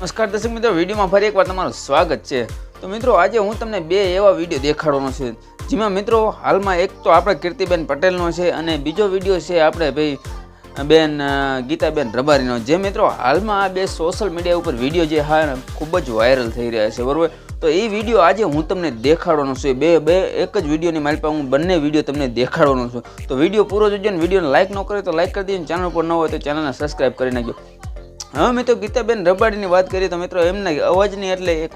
નમસ્કાર દર્શક મિત્રો, વિડીયોમાં ફરી એકવાર તમારું સ્વાગત છે. તો મિત્રો, આજે હું તમને બે એવા વીડિયો દેખાડવાનો છે, જેમાં મિત્રો, હાલમાં એક તો આપણે કીર્તિબેન પટેલનો છે અને બીજો વીડિયો છે આપણે ભાઈ, બેન ગીતાબેન રબારીનો. જે મિત્રો, હાલમાં આ બે સોશિયલ મીડિયા ઉપર વીડિયો જે હા, ખૂબ જ વાયરલ થઈ રહ્યા છે, બરાબર? તો એ વીડિયો આજે હું તમને દેખાડવાનો છું. બે બે, એક જ વિડીયોની મારી પાસે હું બંને વીડિયો તમને દેખાડવાનો છું. તો વીડિયો પૂરો જોજો ને, વિડીયોને લાઇક ન કરે તો લાઇક કરી દઈએ ચેનલ પર ન હોય તો ચેનલને સબસ્ક્રાઈબ કરી નાખજો. હવે મિત્રો ગીતાબેન રબાડીની વાત કરીએ તો મિત્રો એમના અવાજની એટલે એક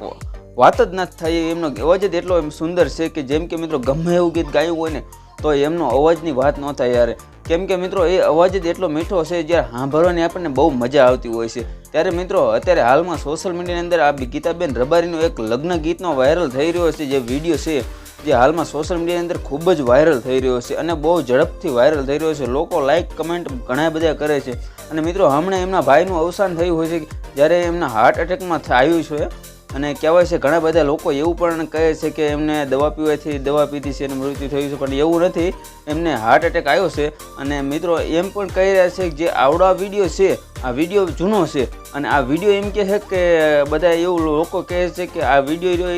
વાત જ ના થાય, એમનો અવાજ જ એટલો એમ સુંદર છે કે જેમ કે મિત્રો ગમે એવું ગીત ગાયું હોય ને, તો એમનો અવાજની વાત ન થાય યાર. કેમ કે મિત્રો એ અવાજ જ એટલો મીઠો છે જ્યારે સાંભળવાની આપણને બહુ મજા આવતી હોય છે. ત્યારે મિત્રો અત્યારે હાલમાં સોશિયલ મીડિયાની અંદર આ ગીતાબેન રબારીનો એક લગ્ન ગીતનો વાયરલ થઈ રહ્યો છે, જે વીડિયો છે. જે હાલમાં સોશિયલ મીડિયાની અંદર ખૂબ જ વાયરલ થઈ રહ્યો છે અને બહુ ઝડપથી વાયરલ થઈ રહ્યો છે. લોકો લાઇક કમેન્ટ ઘણા બધા કરે છે. અને મિત્રો, હમણાં એમના ભાઈનું અવસાન થયું હોય છે જ્યારે એમના હાર્ટ એટેકમાં આવ્યું છે અને કહેવાય છે ઘણા બધા લોકો એવું પણ કહે છે કે એમને દવા પીવાથી દવા પીધી છે અને મૃત્યુ થયું છે. પણ એવું નથી. એમને હાર્ટ એટેક આવ્યો છે અને મિત્રો, એમ પણ કહી રહ્યા છે કે જે આવડો આ વીડિયો છે, આ વીડિયો જૂનો છે અને આ વીડિયો એમ કહે છે કે બધા એવું લોકો કહે છે કે આ વીડિયો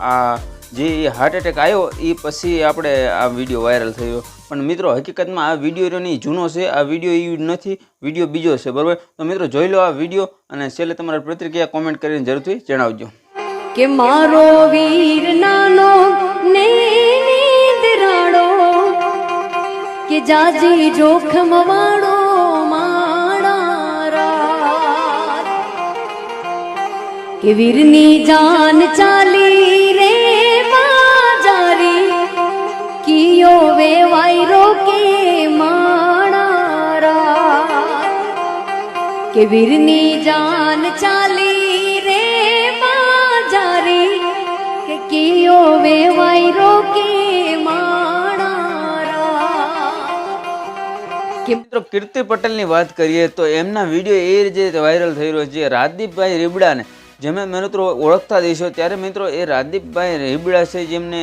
આ જે હાર્ટ એટેક આવ્યો એ પછી આપણે આ વીડિયો વાયરલ થયો. પણ મિત્રો, હકીકતમાં આ વીડિયો નહીં, જૂનો છે, આ વીડિયો એ નથી વીડિયો બીજો છે, બરાબર? તો મિત્રો, જોઈ લો આ વીડિયો અને છેલ્લે તમારા પ્રતિક્રિયા કોમેન્ટ કરીને જરૂરથી જણાવજો. કે મારો વીર નાનો ને કે જાજી જોખમ વાળો. કે વીરની જાન ચાલી કે વીરની જાન ચાલી રે બાજારી કે કિયો વેવાયરો કે કે મિત્રો કીર્તિ પટેલની વાત કરીએ તો એમના વીડિયો એ જે વાયરલ થઈ રહ્યો છે. રાજદીપભાઈ રીબડાને, જેમે મિત્રો ઓળખતા દેશો, ત્યારે મિત્રો એ રાજદીપભાઈ રીબડા છે જેમને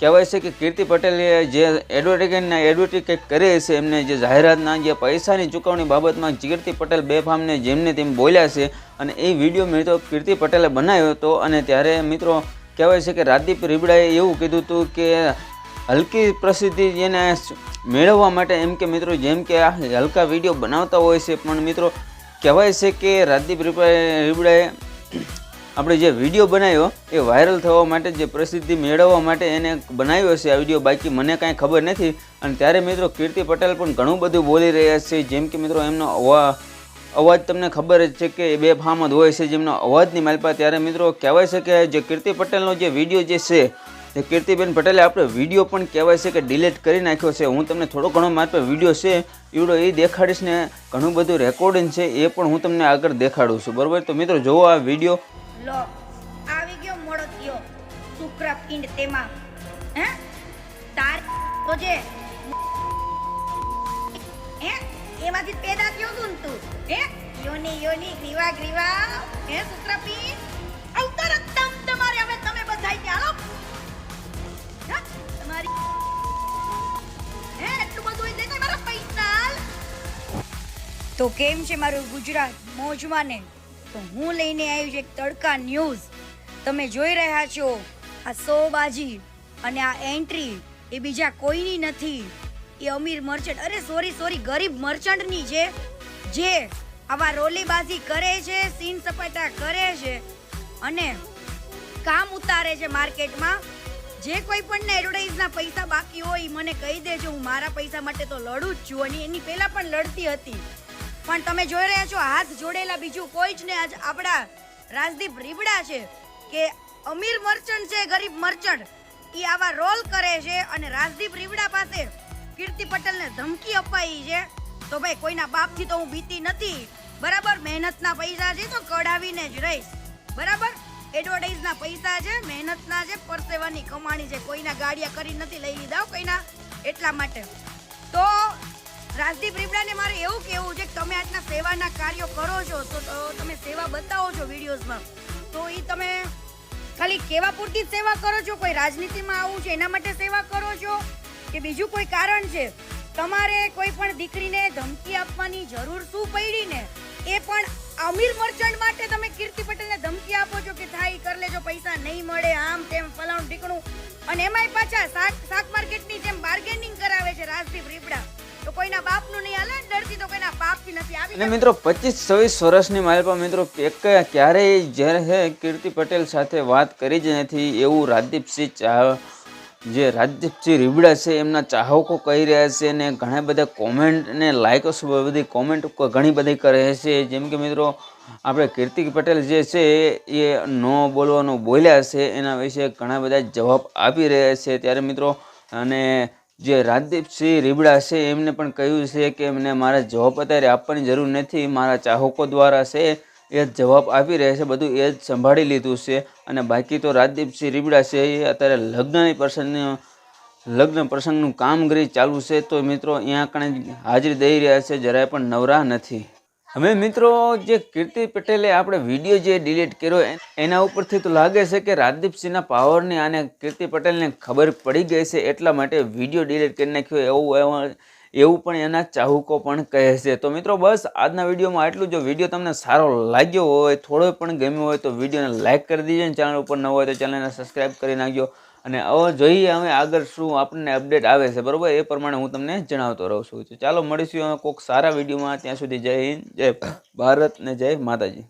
કહેવાય છે કે કીર્તિ પટેલે જે એડવર્ટાઇઝના એડવર્ટાઇઝ કરે છે, એમને જે જાહેરાતના જે પૈસાની ચૂકવણી બાબતમાં કીર્તિ પટેલ બેફામને જેમને તેમ બોલ્યા છે અને એ વીડિયો મિત્રો કીર્તિ પટેલે બનાવ્યો હતો અને ત્યારે મિત્રો કહેવાય છે કે રાજદીપ રીબડાએ એવું કીધું હતું કે હલકી પ્રસિદ્ધિ જેને મેળવવા માટે એમ કે મિત્રો જેમ કે આ હલકા વીડિયો બનાવતા હોય છે, પણ મિત્રો કહેવાય છે કે રાજદીપ રીબડાએ આપણે જે વીડિયો બનાવ્યો, એ વાયરલ થવા માટે, જે પ્રસિદ્ધિ મેળવવા માટે એને બનાવ્યો છે આ વીડિયો બાકી મને કાંઈ ખબર નથી. અને ત્યારે મિત્રો કીર્તિ પટેલ પણ ઘણું બધું બોલી રહ્યા છે. જેમ કે મિત્રો એમનો અવા, અવાજ તમને ખબર જ છે કે એ બે ફામ જ હોય છે જેમનો અવાજની માલપા. ત્યારે મિત્રો કહેવાય છે કે જે કીર્તિ પટેલનો જે વીડિયો જે છે જે કીર્તિબેન પટેલે આપણે વીડિયો પણ કહેવાય છે કે ડિલીટ કરી નાખ્યો છે. હું તમને થોડો ઘણો મારી વીડિયો છે, એવડો એ દેખાડીશ ને ઘણું બધું રેકોર્ડિંગ છે એ પણ હું તમને આગળ દેખાડું છું. બરાબર? તો મિત્રો જોવો આ વીડિયો લો, આવી ગયો મોડો થયો શુક્રપિંડ તેમાં. હે? તાર તો જે હે? એમાંથી પેદા થયો ને તું. હે? યોની યોની, ગ્રીવા ગ્રીવા. હે શુક્રપિંડ અવતાર તમ તમારે. હવે તમે બધાય ત્યાં હાલો તમારી હે, એટલું બધું દેખાય મારા પૈસા. તો કેમ છે મારું ગુજરાત મોજમાં ને તો હું લઈને આવી છું એક તડકા ન્યૂઝ. તમે જોઈ રહ્યા છો આ સોબાજી અને આ એન્ટ્રી એ બીજા કોઈની નથી. એ અમીર મર્ચન્ટ. અરે સોરી સોરી ગરીબ મર્ચન્ટની છે, જે આવા રોલીબાજી કરે છે, સીન સપાટા કરે છે અને કામ ઉતારે છે માર્કેટમાં. જે કોઈ પણ એડવર્ટાઇઝના પૈસા બાકી હોય મને કહી દેજો, હું મારા પૈસા માટે તો લડું જ છું. અને એની પહેલાં પણ લડતી હતી. પણ તમે જોઈ રહ્યા છો, હાથ જોડેલા બીજું કોઈ જ ને આજ આપણા રાજદીપ રીબડા છે કે અમીર મર્ચન્ટ છે, ગરીબ મર્ચન્ટ. એ આવા રોલ કરે છે અને રાજદીપ રીબડા પાસે કીર્તિ પટેલને ધમકી અપાઈ છે. તો ભાઈ, કોઈના બાપથી તો હું બીતી નથી. બરાબર? મહેનતના પૈસા છે તો કઢાવીને જ રહીશ. બરાબર? એડવર્ટાઇઝના પૈસા છે, મહેનતના છે, પરસેવાની કમાણી છે. કોઈના ગાડિયા કરી નથી લઈ લીધા કોઈના. એટલા માટે. તો રાજદીપ રીબડાને મારે એવું કહેવું છે કે તમે આજના સેવાના કાર્યો કરો છો, તો તમે સેવા બતાવો છો વિડીયોઝમાં. તો એ તમે ખાલી કેવા પૂરતી સેવા કરો છો? કોઈ રાજનીતિમાં આવું છે, એના માટે સેવા કરો છો? કે બીજું કોઈ કારણ છે? તમારે કોઈ પણ દીકરીને ધમકી આપવાની જરૂર શું પડીને એ પણ અમીર મર્ચન્ટ માટે તમે કીર્તિ પટેલને ધમકી આપો છો કે થાય કરી લેજો, પૈસા નહીં મળે, આમ તેમ, ફલાણું ઢીકણું. અને એમાંય પાછા શાક શાક માર્કેટની જેમ બાર્ગેનિંગ કરાવે છે રાજદીપ રીપડા તો કોઈના બાપનું નહીં હાલે ડરતી તો કોઈના બાપથી નથી આવી અને મિત્રો પચીસ છવ્વીસ વર્ષની માલપા મિત્રો એક ક્યારેય જ્યારે કીર્તિ પટેલ સાથે વાત કરી જ નથી એવું રાજદીપસિંહ ચાહ જે રાજદીપસિંહ રીબડા છે એમના ચાહકો કહી રહ્યા છે ને ઘણા બધા કોમેન્ટ ને લાઇકસ બધી કોમેન્ટ ઘણી બધી કરે છે. જેમ કે મિત્રો આપણે કીર્તિ પટેલ જે છે એ ન બોલવાનું બોલ્યા છે એના વિશે ઘણા બધા જવાબ આપી રહ્યા છે. ત્યારે મિત્રો અને જે રાજદીપસિંહ રીબડા છે, એમને પણ કહ્યું છે કે એમને મારા જવાબ અત્યારે આપવાની જરૂર નથી. મારા ચાહકો દ્વારા છે, એ જ જવાબ આપી રહ્યા છે, બધું એ જ સંભાળી લીધું છે. અને બાકી તો રાજદીપસિંહ રીબડા છે, એ અત્યારે લગ્નની પ્રસંગ લગ્ન પ્રસંગનું કામગીરી ચાલુ છે. તો મિત્રો, અહીંયા કણે હાજરી દઈ રહ્યા છે, જરાય પણ નવરા નથી. હવે મિત્રો, જે કીર્તિ પટેલે આપણે વીડિયો જે ડિલીટ કર્યો એના ઉપરથી તો લાગે છે કે રાજદીપસિંહના પાવરની આને કીર્તિ પટેલને ખબર પડી ગઈ છે, એટલા માટે વીડિયો ડિલીટ કરી નાખ્યો એવું એવું પણ એના ચાહુકો પણ કહે છે. તો મિત્રો બસ આજના વિડીયોમાં આટલું. જો વીડિયો તમને સારો લાગ્યો હોય, થોડો પણ ગમ્યો હોય, તો વિડીયોને લાઇક કરી દીજો અને ચેનલ ઉપર ન હોય તો ચેનલને સબસ્ક્રાઈબ કરી નાખજો. અને હવે જોઈએ હવે આગળ શું આપણને અપડેટ આવે છે, બરાબર? એ પ્રમાણે હું તમને જણાવતો રહું છું. ચાલો મળીશું હવે કોઈક સારા વિડીયોમાં. ત્યાં સુધી જય હિન્દ, જય ભારત ને જય માતાજી.